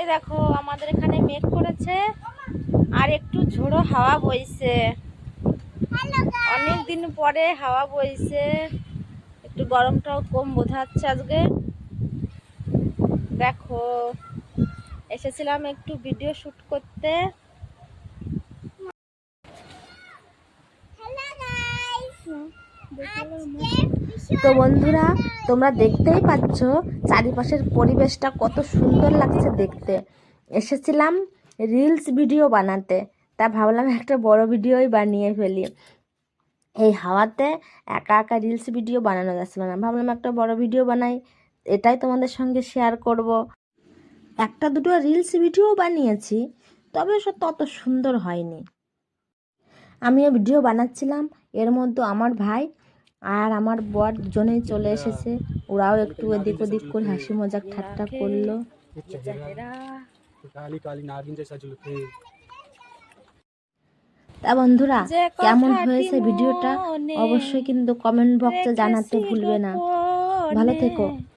এই দেখো, আমাদের এখানে মেঘ করেছে আর একটু ঝোড়ো হাওয়া বইছে। অনেক দিন পরে হাওয়া বইছে। একটু গরমটাও কম বোঝাচ্ছে আজকে। দেখো, এসেছিলাম একটু ভিডিও শ্যুট করতে। তো বন্ধুরা, তোমরা দেখতেই পাচ্ছ চারিপাশের পরিবেশটা কত সুন্দর লাগছে দেখতে। এসেছিলাম রিলস ভিডিও বানাতে, তা ভাবলাম একটা বড় ভিডিওই বানিয়ে ফেলি। এই হাওয়াতে একা একা রিলস ভিডিও বানানো যাচ্ছিল না। ভাবলাম একটা বড় ভিডিও বানাই, এটাই তোমাদের সঙ্গে শেয়ার করব। একটা দুটো রিলস ভিডিও বানিয়েছি, তবে সে তত সুন্দর হয়নি। আমিও ভিডিও বানাচ্ছিলাম, এর মধ্যে আমার ভাই আর আমার বর দুজনেই চলে এসেছে। ওরাও একটু এদিক ওদিক করে হাসি মজাক ঠাট্টা করল। তা বন্ধুরা কেমন হয়েছে ভিডিওটা? অবশ্যই কিন্তু কমেন্ট বক্সে জানাতে ভুলবে না। ভালো থেকো।